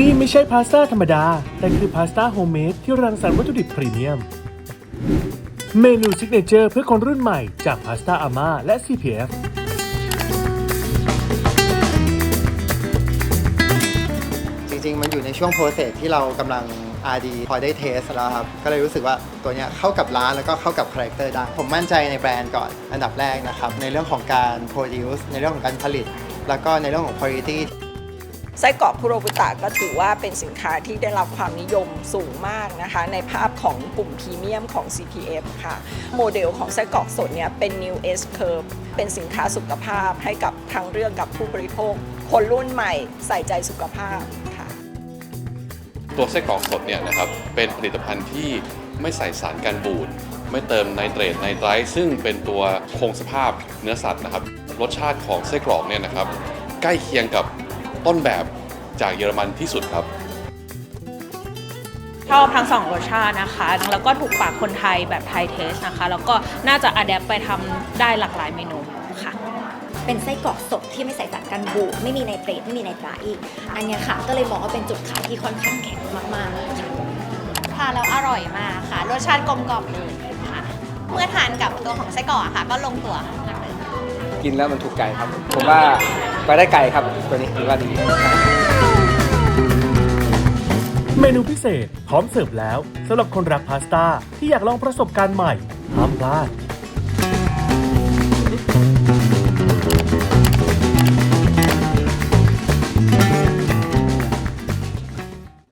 นี่ไม่ใช่พาสต้าธรรมดา แต่คือพาสต้าโฮมเมดที่รังสรรค์วัตถุดิบพรีเมียม เมนูซิกเนเจอร์เพื่อคนรุ่นใหม่จากพาสต้าอาม่าและ CPF จริงๆ มันอยู่ในช่วงโปรเซสที่เรากำลัง RD พอได้เทสแล้วครับ ก็เลยรู้สึกว่าตัวเนี้ยเข้ากับร้านแล้วก็เข้ากับคาแรคเตอร์ได้ ผมมั่นใจในแบรนด์ก่อนอันดับแรกนะครับ ในเรื่องของการ produce ในเรื่องของการผลิต แล้วก็ในเรื่องของ quality ไส้กรอกคุโรบุตะก็ถือว่าเป็นสินค้าที่ได้รับความนิยมสูงมากนะคะ ในภาพของกลุ่มพรีเมียมของ CPF ค่ะ โมเดลของไส้กรอกสดเนี่ยเป็น New S Curve เป็นสินค้าสุขภาพให้กับทางเรื่องกับผู้บริโภค คนรุ่นใหม่ใส่ใจสุขภาพค่ะ ตัวไส้กรอกสดเนี่ยนะครับเป็นผลิตภัณฑ์ที่ไม่ใส่สารกันบูดไม่เติมไนเตรตไนไตรท์ซึ่งเป็นตัวคงสภาพเนื้อสัตว์นะครับ รสชาติของไส้กรอกเนี่ยนะครับ ใกล้เคียงกับ ต้นแบบจากเยอรมันที่สุดครับ ชอบทั้งสองรสชาตินะคะ แล้วก็ถูกปากคนไทยแบบไทยเทสนะคะ แล้วก็น่าจะอัดแอปไปทำได้หลากหลายเมนูค่ะ เป็นไส้กรอกสดที่ไม่ใส่สารกันบูดไม่มีไนเตรตไม่มีไนไตรท์อันเนี้ยค่ะ ก็เลยมองว่าเป็นจุดขายที่ค่อนข้างแข็งมากๆค่ะทานแล้วอร่อยมากค่ะ รสชาติกลมกล่อมเลยค่ะ เมื่อทานกับตัวของไส้กรอกอะค่ะ ก็ลงตัวมากเลย กินแล้วมันถูกใจครับ ผมว่า ไปได้ไกลครับตัวนี้ถือว่าดีเมนูพิเศษพร้อมเสิร์ฟแล้วสำหรับคนรักพาสต้าที่อยากลองประสบการณ์ใหม่ห้ามพลาด